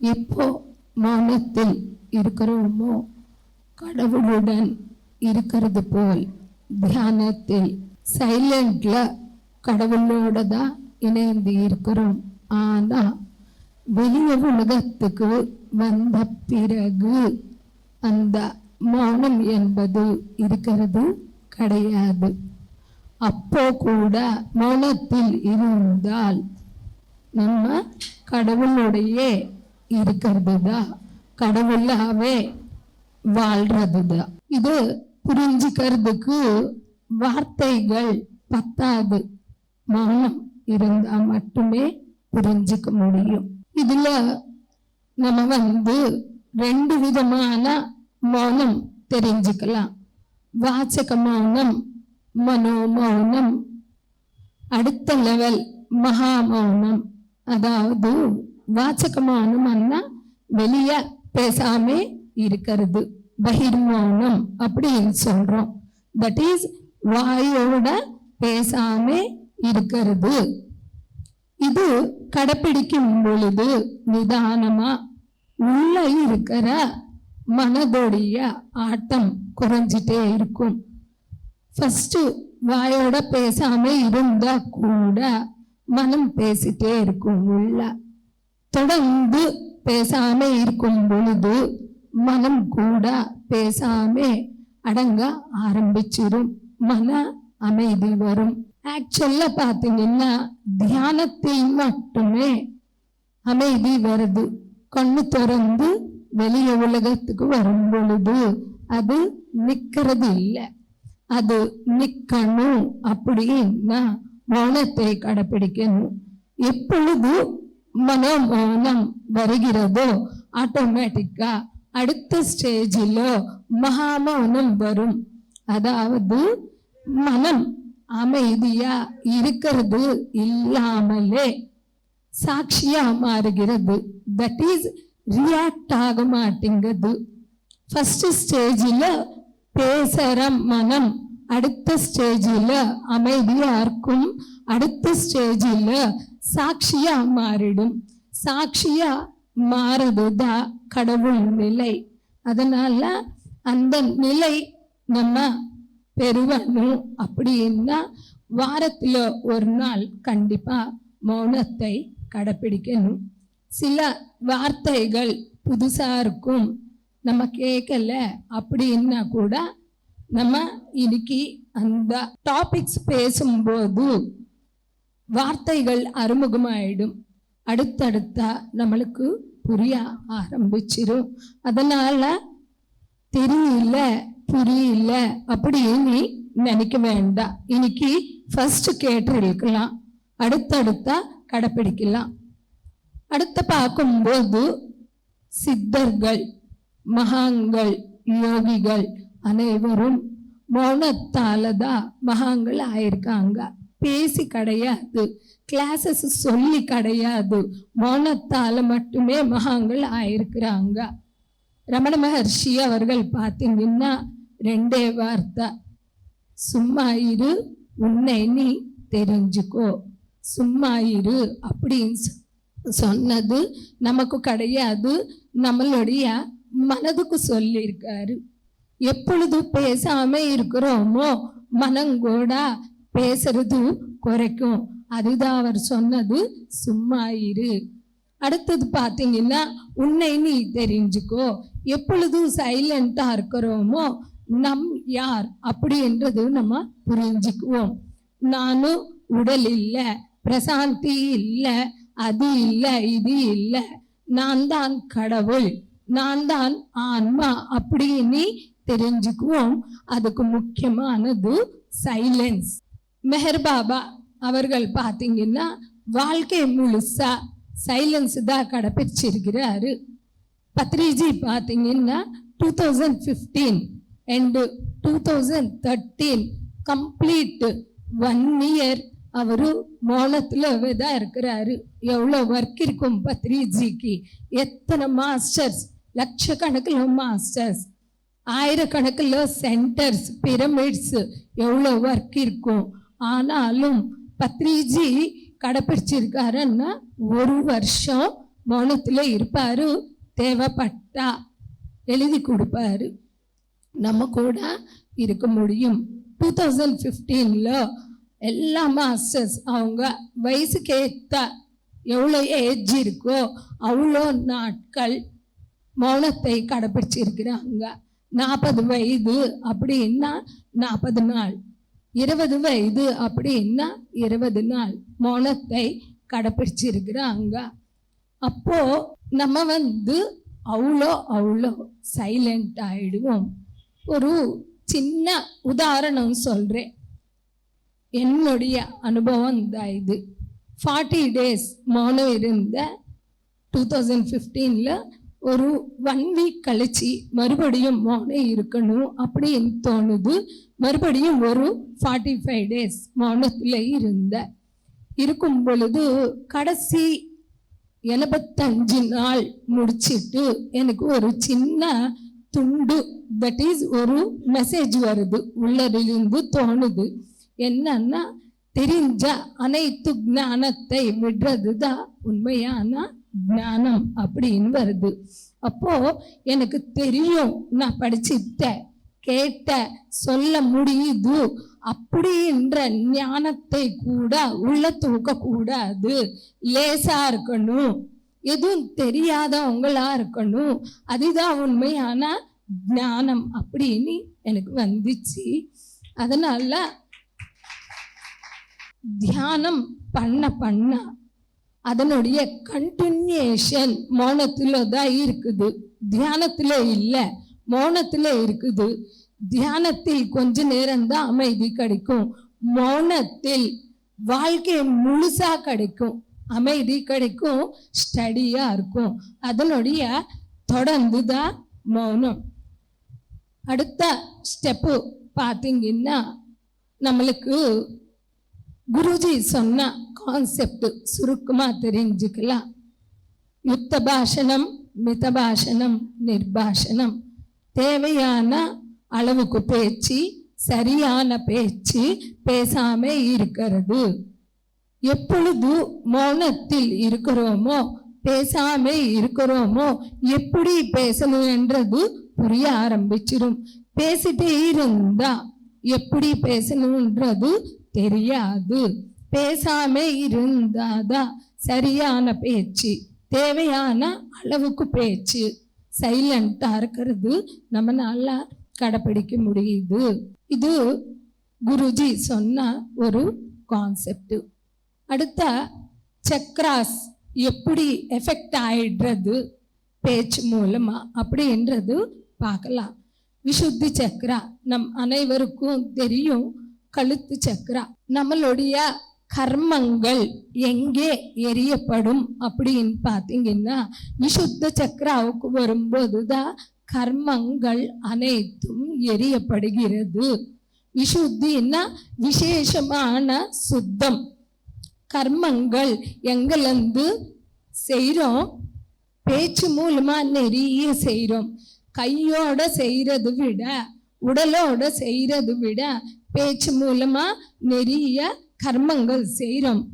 இப்போ மௌனத்தில் இருக்கிறோமோ? கடவுளுடன் இருக்கிறது போல் தியானத்தில் சைலண்ட்ல கடவுளோட தான் இணைந்து இருக்கிறோம். ஆனா வெளிய உலகத்துக்கு வந்த பிறகு அந்த மௌனம் என்பது இருக்கிறது கிடையாது. அப்போ கூட மௌனத்தில் இருந்தால் நம்ம கடவுளோடையே இருக்கிறது தான் கடவுளாவே வாழ்றது தான் இது புரிஞ்சுக்கிறதுக்கு வார்த்தைகள் பத்தாது. மௌனம் இருந்தா மட்டுமே புரிஞ்சுக்க முடியும். இதுல நம்ம வந்து ரெண்டு விதமான மௌனம் தெரிஞ்சுக்கலாம். வாசக மௌனம் மனோமௌனம் அடுத்த லெவல் மகா மௌனம் அதாவது வாச்சக மௌனம்னா வெளிய பேசாம இருக்கிறது. பகிர் மௌனம் அப்படின்னு சொல்றோம். தட் இஸ் வாயோட பேசாம இருக்கிறது. இது கடைப்பிடிக்கும் பொழுது நிதானமா உள்ள இருக்கிற மனதோடைய ஆட்டம் குறைஞ்சிட்டே இருக்கும். ஃபஸ்ட்டு வாயோட பேசாம இருந்தா கூட மனம் பேசிட்டே இருக்கும் உள்ள. தொடர்ந்து பேசாம இருக்கும் பொழுது மனம் கூட பேசாம அடங்க ஆரம்பிச்சிரும். மன அமைதி வரும். ஆக்சுவலா பாத்தீங்கன்னா தியானத்தில் மட்டுமே அமைதி வருது. கண்ணு திறந்து வெளிய உலகத்துக்கு வரும் பொழுது அது நிக்கிறது இல்லை. அது நிக்கணும் அப்படின்னா மௌனத்தை கடைப்பிடிக்கணும். எப்பொழுது மனோமௌனம் வருகிறதோ ஆட்டோமேட்டிக்கா அடுத்த ஸ்டேஜில் மகாமௌனம் வரும். அதாவது மனம் அமைதியா இருக்கிறது இல்லாமலே சாட்சியா மாறுகிறது. தட் இஸ் ரியாக்ட் ஆக மாட்டேங்குது. ஃபர்ஸ்ட் ஸ்டேஜில் பேசுகிற மனம் அடுத்த ஸ்டேஜில் அமைதியா இருக்கும். அடுத்த ஸ்டேஜில் சாட்சியா மாறிடும். சாட்சியா மாறுதுதான் கடவுள் நிலை. அதனால அந்த நிலை நம்ம பெறுவணும் அப்படின்னா வாரத்தில் ஒரு நாள் கண்டிப்பாக மௌனத்தை கடைப்பிடிக்கணும். சில வார்த்தைகள் புதுசாக இருக்கும். நம்ம கேட்கல அப்படின்னா கூட நம்ம இன்னைக்கு அந்த டாபிக்ஸ் பேசும்போது வார்த்தைகள் அறிமுகமாயிடும். அடுத்தடுத்தா நம்மளுக்கு புரிய ஆரம்பிச்சிடும் அதனால தெரியல புரியல அப்படின்னு நினைக்க வேண்டாம். இன்னைக்கு ஃபர்ஸ்ட் கேட்டிருக்கலாம். அடுத்தடுத்தா கடைப்பிடிக்கலாம். அடுத்து பார்க்கும்போது சித்தர்கள் மகான்கள் யோகிகள் அனைவரும் மௌனத்தால தான் மகாங்கள் ஆயிருக்காங்க பேசி கிடையாது. கிளாஸஸ் சொல்லி கிடையாது. மௌனத்தால மட்டுமே மகாங்கள் ஆயிருக்கிறாங்க ரமண மகர்ஷி அவர்கள் பார்த்தீங்கன்னா ரெண்டே வார்த்தை. சும்மா இரு உன்னை நீ தெரிஞ்சுக்கோ. சும்மா இரு அப்படின்னு சொ- சொன்னது நமக்கு கிடையாது. நம்மளுடைய மனதுக்கு சொல்லியிருக்காரு. எப்பொழுது பேசாம இருக்கிறோமோ மனங்கூட பேசுறது குறைக்கும். அதுதான் அவர் சொன்னது சும்மா இரு. அடுத்தது பார்த்தீங்கன்னா உன்னை நீ தெரிஞ்சுக்கோ. எப்பொழுதும் சைலண்டா இருக்கிறோமோ நம் யார்? அப்படின்றது நம்ம புரிஞ்சுக்குவோம். நானும் உடல் இல்லை பிரசாந்தி இல்லை அது இல்லை இது இல்லை. நான் தான் கடவுள் நான் தான் ஆன்மா. அப்படின்னு தெரிஞ்சுக்குவோம். அதுக்கு முக்கியமானது சைலன்ஸ் மெஹர் பாபா அவர்கள் பார்த்தீங்கன்னா வாழ்க்கை முழுசா சைலன்ஸ் தான் கடைப்பிடிச்சிருக்கிறாரு பத்ரிஜி பார்த்தீங்கன்னா two thousand fifteen and two thousand thirteen complete one year அவர் மோனத்தில் தான் இருக்கிறாரு. எவ்வளோ ஒர்க் இருக்கும் பத்ரிஜிக்கு? எத்தனை மாஸ்டர்ஸ் லட்சக்கணக்கில் மாஸ்டர்ஸ் ஆயிரக்கணக்கில் சென்டர்ஸ் பிரமிட்ஸ் எவ்வளோ ஒர்க் இருக்கும். ஆனாலும் பத்ரிஜி கடைப்பிடிச்சிருக்காருன்னா ஒரு வருஷம் மௌனத்தில் இருப்பார் தேவைப்பட்டா எழுதி கொடுப்பாரு. நம்ம கூட இருக்க முடியும். டூ தௌசண்ட் ஃபிஃப்டீனில் எல்லா மாஸ்டர்ஸ் அவங்க வயசுக்கு ஏற்ற எவ்வளோ ஏஜ் இருக்கோ அவ்வளோ நாட்கள் மௌனத்தை கடைப்பிடிச்சிருக்கிறாங்க. நாற்பது வயது அப்படின்னா நாற்பது நாள். இருபது வயது அப்படின்னா இருபது நாள். மௌனத்தை கடைப்பிடிச்சிருக்கிறாங்க. அப்போ நம்ம வந்து அவ்வளோ அவ்வளோ சைலண்ட் ஆயிடுவோம். ஒரு சின்ன உதாரணம் சொல்கிறேன் என்னுடைய அனுபவம் தான் இது. ஃபார்ட்டி டேஸ் மௌனம் இருந்த டூ தௌசண்ட் ஃபிஃப்டீனில் ஒரு ஒன் வீக் கழிச்சு மறுபடியும் மௌனம் இருக்கணும் அப்படின்னு தோணுது. மறுபடியும் ஒரு ஃபார்ட்டி ஃபைவ் டேஸ் மௌனத்தில் இருந்த. இருக்கும் பொழுது கடைசி எழுபத்தஞ்சு நாள் முடிச்சிட்டு எனக்கு ஒரு சின்ன துண்டு தட் இஸ் ஒரு மெசேஜ் வருது. உள்ளதிலிருந்து தோணுது. என்னன்னா தெரிஞ்ச அனைத்து ஞானத்தை விடுறது தான் உண்மையான ஞானம் அப்படின்னு வருது. அப்போ எனக்கு தெரியும் நான் படிச்சுட்டேன் கேட்ட சொல்ல முடியுது. அப்படின்ற ஞானத்தை கூட உள்ள தூக்க கூடாது. லேசா இருக்கணும். எதுவும் தெரியாதவங்களா இருக்கணும். அதுதான் உண்மையான ஞானம் அப்படின்னு எனக்கு வந்துச்சு. அதனால தியானம் பண்ண பண்ண அதனுடைய கண்டினியூஷன் மௌனத்தில் தான் இருக்குது. தியானத்தில் இல்லை மௌனத்தில் இருக்குது. தியானத்தில் கொஞ்ச நேரம் தான் அமைதி கிடைக்கும். மௌனத்தில் வாழ்க்கை முழுசாக கிடைக்கும். அமைதி கிடைக்கும் ஸ்டடியாக இருக்கும். அதனுடைய தொடர்ந்து தான் மௌனம். அடுத்த ஸ்டெப்பு பார்த்தீங்கன்னா நம்மளுக்கு குருஜி சொன்ன கான்செப்ட் சுருக்கமாக தெரிஞ்சுக்கலாம். யுத்த பாஷணம் மித பாஷணம் நிர்பாஷணம். தேவையான அளவுக்கு பேச்சு சரியான பேச்சு பேசாம இருக்கிறது. எப்பொழுது மௌனத்தில் இருக்கிறோமோ பேசாம இருக்கிறோமோ எப்படி பேசணும் என்றது புரிய ஆரம்பிச்சிடும். பேசிட்டே இருந்தா எப்படி பேசணுன்றது தெரியாது. பேசாம இருந்தாதான் சரியான பேச்சு. தேவையான அளவுக்கு பேச்சு. சைலண்டா இருக்கிறது நம்ம நல்லா கடைப்பிடிக்க முடியுது. இது குருஜி சொன்ன ஒரு கான்செப்ட் அடுத்த சக்ராஸ் எப்படி எஃபெக்ட் ஆயிடுறது? பேச்சு மூலமா அப்படின்றது பார்க்கலாம். விசுத்தி சக்ரா நம் அனைவருக்கும் தெரியும். கழுத்து சக்கரா. நம்மளுடைய கர்மங்கள் எங்கே எரியப்படும் அப்படின்னு பார்த்தீங்கன்னா விசுத்த சக்கராவுக்கு வரும்போது தான் கர்மங்கள் அனைத்தும் எரியப்படுகிறது. விசுத்தின்னா விசேஷமான சுத்தம். கர்மங்கள் எங்கிலிருந்து செய்கிறோம்? பேச்சு மூலமா நிறைய செய்கிறோம். கையோட செய்கிறது விட உடலோட செய்கிறது விட பேச்சு மூலமா நிறைய கர்மங்கள் செய்கிறோம்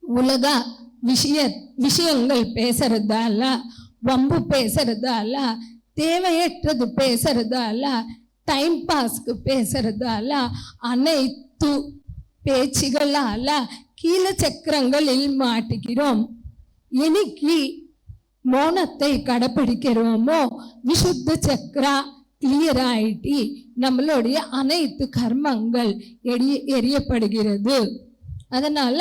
உலக விஷய விஷயங்கள் பேசுறதால வம்பு பேசுறதால தேவையற்றது பேசுறதால டைம் பாஸ்க்கு பேசுறதால அனைத்து பேச்சுகளால கீழ சக்கரங்களில் மாட்டுகிறோம். எனக்கு மௌனத்தை கடைப்பிடிக்கிறோமோ விசுத்த சக்கரா கிளியர் ஆயிட்டி நம்மளுடைய அனைத்து கர்மங்கள் எரிய எரியப்படுகிறது அதனால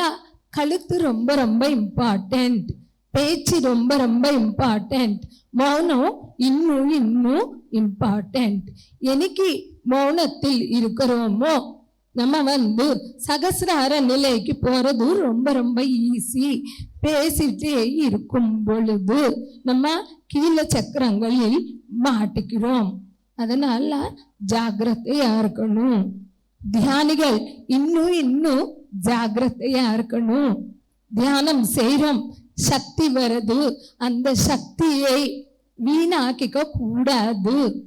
கழுத்து ரொம்ப ரொம்ப இம்பார்ட்டண்ட் பேச்சு ரொம்ப ரொம்ப இம்பார்ட்டண்ட் மௌனம் இன்னும் இன்னும் இம்பார்ட்டண்ட் என்னைக்கு மௌனத்தில் இருக்கிறோமோ நம்ம வந்து சகசிரார நிலைக்கு போகிறது ரொம்ப ரொம்ப ஈஸி பேசிட்டே இருக்கும் பொழுது நம்ம கீழ சக்கரங்களில் மாட்டிக்கிறோம். அதனால ஜாகிரதையா இருக்கணும். தியானிகள் இன்னும் இன்னும் ஜாகிரதையா இருக்கணும். தியானம் செய்கிறோம் சக்தி வருது. அந்த சக்தியை வீணாக்கிக்க கூடாது.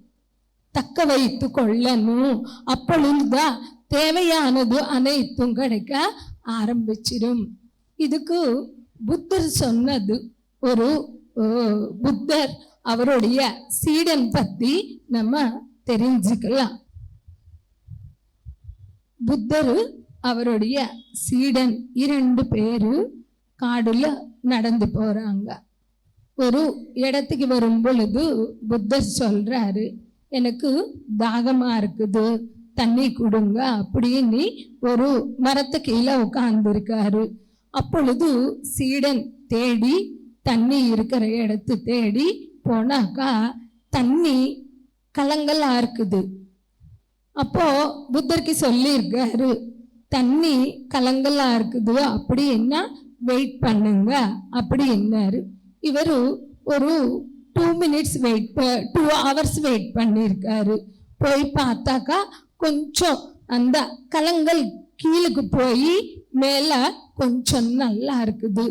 தக்க வைத்து கொள்ளணும். அப்பொழுதுதான் தேவையானது அனைத்தும் கிடைக்க ஆரம்பிச்சிடும். இதுக்கு புத்தர் சொன்னது ஒரு புத்தர் அவருடைய சீடன் பத்தி நம்ம தெரிஞ்சுக்கலாம். புத்தர் அவருடைய சீடன் இரண்டு பேரு காடுல நடந்து போறாங்க. ஒரு இடத்துக்கு வரும் பொழுது புத்தர் சொல்றாரு எனக்கு தாகமா இருக்குது தண்ணி கொடுங்க அப்படின்னு ஒரு மரத்து கீழே உட்கார்ந்துருக்காரு. அப்பொழுது சீடன் தேடி தண்ணி இருக்கிற இடத்து தேடி போனாக்கா தண்ணி கலங்கலாக இருக்குது. அப்போது புத்தருக்கு சொல்லியிருக்காரு தண்ணி கலங்கலாக இருக்குது அப்படின்னா வெயிட் பண்ணுங்க. அப்படின்னாரு இவரு ஒரு two minutes wait two hours wait பண்ணியிருக்காரு. போய் பார்த்தாக்கா கொஞ்சம் அந்த கலங்கள் கீழுக்கு போய் மேலே கொஞ்சம் நல்லா இருக்குது.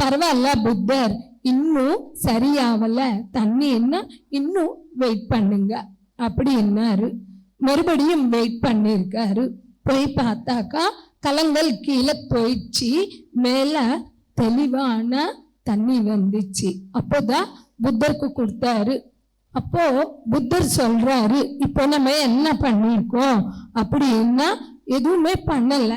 பரவாயில்ல புத்தர் இன்னும் சரியாவல. தண்ணி என்ன? இன்னும் வெயிட் பண்ணுங்க. அப்படின்னாரு மறுபடியும் வெயிட் பண்ணியிருக்காரு போய் பார்த்தாக்கா கலங்கள் கீழே போயிடுச்சு. மேல தெளிவான தண்ணி வந்துச்சு. அப்போதான் புத்தருக்கு கொடுத்தாரு. அப்போ புத்தர் சொல்றாரு இப்போ நம்ம என்ன பண்ணியிருக்கோம்? அப்படின்னா எதுவுமே பண்ணலை.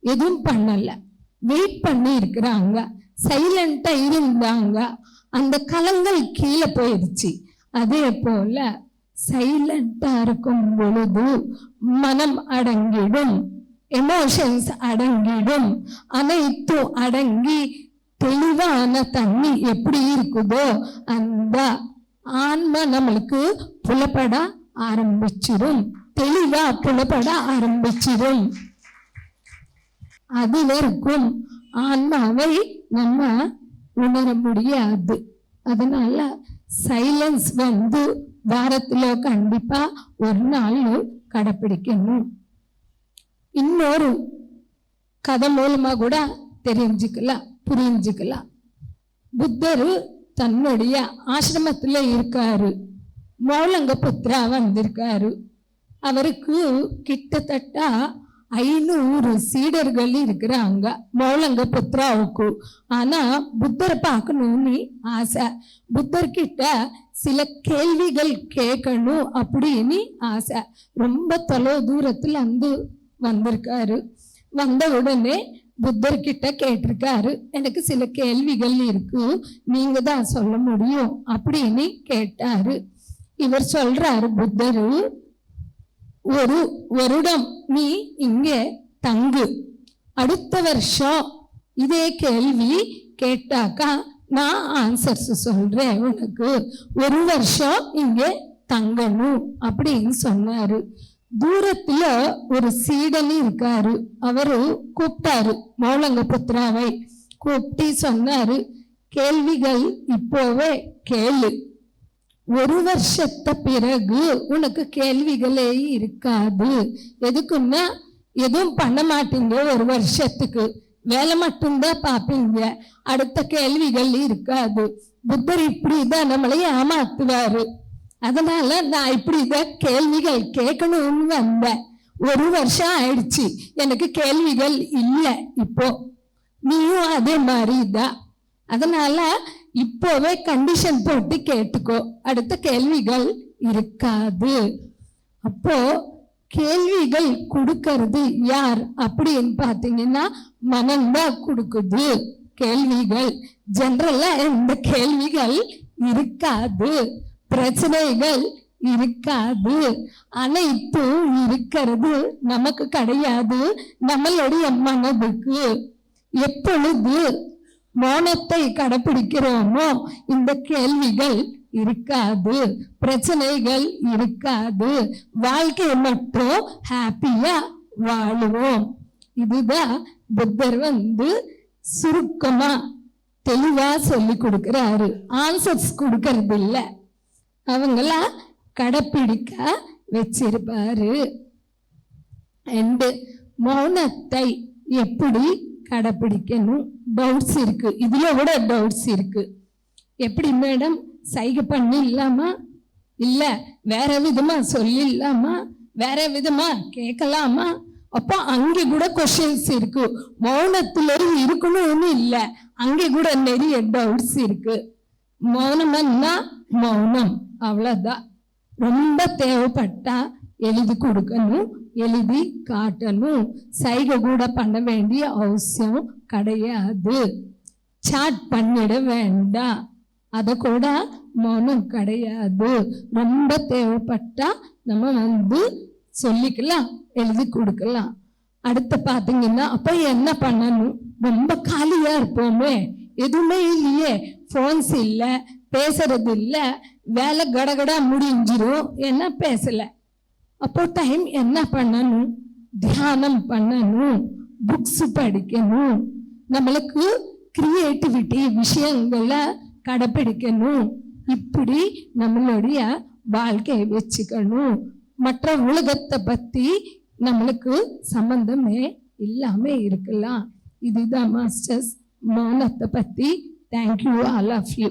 எதுவும் பண்ணலை. வெயிட் பண்ணி இருக்கிறாங்க சைலண்டா இருந்தாங்க. அந்த கலங்கள் கீழே போயிடுச்சு. அதே போல சைலண்டா இருக்கும் பொழுது மனம் அடங்கிடும். எமோஷன்ஸ் அடங்கிடும். அனைத்தும் அடங்கி தெளிவான தண்ணி எப்படி இருக்குதோ அந்த ஆன்மா நம்மளுக்கு புலப்பட ஆரம்பிச்சிடும். தெளிவா புலப்பட ஆரம்பிச்சிடும். அது வரைக்கும் ஆன்மாவை நம்ம உணர முடியாது அதனால சைலன்ஸ் வந்து வாரத்துல கண்டிப்பா ஒரு நாள் கடைப்பிடிக்கணும். இன்னொரு கதை மூலமா கூட தெரிஞ்சுக்கலாம் புரிஞ்சுக்கலாம். புத்தர் தன்னுடைய ஆசிரமத்தில் இருக்காரு. மௌலங்க புத்திரா வந்திருக்காரு. அவருக்கு கிட்டத்தட்ட ஐநூறு சீடர்கள் இருக்கிறாங்க. மௌலங்க புத்ராவுக்கு ஆனா புத்தரை பார்க்கணும்னு ஆசை. புத்தர்கிட்ட சில கேள்விகள் கேட்கணும் அப்படின்னு ஆசை. ரொம்ப தொலை தூரத்துல வந்து வந்திருக்காரு. வந்த உடனே புத்தர்கிட்ட கேட்டிருக்காரு. எனக்கு சில கேள்விகள் இருக்கு. நீங்க தான் சொல்ல முடியும் அப்படின்னு கேட்டாரு. இவர் சொல்றாரு புத்தரு ஒரு வருடம் நீ இங்கே தங்கு. அடுத்த வருஷம் இதே கேள்வி கேட்டாக்கா நான் ஆன்சர்ஸ் சொல்றேன் உனக்கு. ஒரு வருஷம் இங்கே தங்கணும் அப்படின்னு சொன்னாரு. தூரத்துல ஒரு சீடன் இருக்காரு. அவரு கூப்பிட்டாரு மௌலங்க புத்ராவை கூப்பிட்டு சொன்னாரு கேள்விகள் இப்போவே கேளு. ஒரு வருஷத்த பிறகு உனக்கு கேள்விகளே இருக்காது. எதுக்குன்னா எதுவும் பண்ண மாட்டீங்க ஒரு வருஷத்துக்கு. வேலை மட்டும்தான் பார்ப்பீங்க அடுத்த கேள்விகள் இருக்காது. புத்தர் இப்படிதான் நம்மளை ஏமாத்துவாரு. அதனால நான் இப்படிதான் கேள்விகள் கேட்கணும்னு வந்தேன் ஒரு வருஷம் ஆயிடுச்சு. எனக்கு கேள்விகள் இல்லை இப்போ. நீயும் அதே மாதிரி தான் அதனால இப்போவே கண்டிஷன் போட்டு கேட்டுக்கோ. அடுத்த கேள்விகள் இருக்காது. அப்போ கேள்விகள் கொடுக்கறது யார் அப்படின்னு பார்த்தீங்கன்னா மனம்தான் கொடுக்குது. கேள்விகள். ஜென்ரலா இந்த கேள்விகள் இருக்காது. பிரச்சனைகள் இருக்காது. அனைத்தும் இருக்கிறது. நமக்கு கிடையாது. நம்மளுடைய மனதுக்கு. எப்பொழுது மௌனத்தை கடைபிடிக்கிறோமோ இந்த கேள்விகள் இருக்காது. பிரச்சனைகள் இருக்காது. வாழ்க்கையை மட்டும் ஹாப்பியா வாழுவோம். இதுதான் புத்தர் வந்து சுருக்கமா தெளிவா சொல்லி கொடுக்கிறாரு. ஆன்சர்ஸ் கொடுக்கறது இல்லை. அவங்கள கடைப்பிடிக்க வச்சிருப்பாரு. அண்டு மௌனத்தை எப்படி கடைப்பிடிக்கணும். டவுட்ஸ் இருக்கு. இதுல கூட டவுட்ஸ் இருக்கு. எப்படி மேடம் சைகை பண்ணி இல்லாமா? இல்ல வேற விதமா சொல்லிடலாமா வேற விதமா கேட்கலாமா? அப்போ அங்கே கூட கொஷின்ஸ் இருக்கு. மௌனத்துல இருக்கணும்னு இல்லை. அங்கே கூட நிறைய டவுட்ஸ் இருக்கு. மௌனம்னா மௌனம். அவ்வளோதான் ரொம்ப தேவைப்பட்டா எழுதி கொடுக்கணும் எழுதி காட்டணும். சைகை கூட பண்ண வேண்டிய அவசியம் கிடையாது. சாட் பண்ணிட வேண்டாம். அதை கூட மௌனம் கிடையாது. ரொம்ப தேவைப்பட்டா நம்ம வந்து சொல்லிக்கலாம் எழுதி கொடுக்கலாம். அடுத்து பார்த்தீங்கன்னா அப்போ என்ன பண்ணணும்? ரொம்ப காலியாக இருப்போமே. எதுவுமே இல்லையே. ஃபோன்ஸ் இல்லை பேசுறது இல்லை. வேலை கடகடா முடிஞ்சிரும். என்ன பேசலை? அப்போ டைம் என்ன பண்ணணும் தியானம் பண்ணணும் புக்ஸ் படிக்கணும் நம்மளுக்கு கிரியேட்டிவிட்டி விஷயங்களை கடைப்பிடிக்கணும் இப்படி நம்மளுடைய வாழ்க்கையை வச்சுக்கணும் மற்ற உலகத்தை பற்றி நம்மளுக்கு சம்பந்தமே இல்லாமல் இருக்கலாம் இதுதான் மாஸ்டர்ஸ் மௌனத்தை பற்றி தேங்க்யூ ஆல் ஆஃப் யூ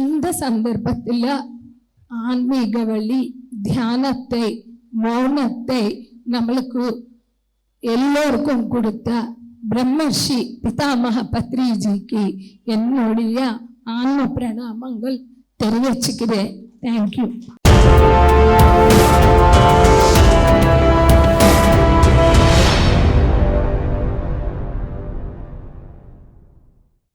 இந்த சந்தர்ப்பத்தில் ஆன்மீக வழி தியானத்தை மௌனத்தை நம்மளுக்கு எல்லோருக்கும் கொடுத்த பிரம்மர்ஷி பிதாமக பத்ரிஜிக்கு என்னுடைய ஆன்ம பிரணாமங்கள் தெரிவிச்சுக்கிறேன். தேங்க்யூ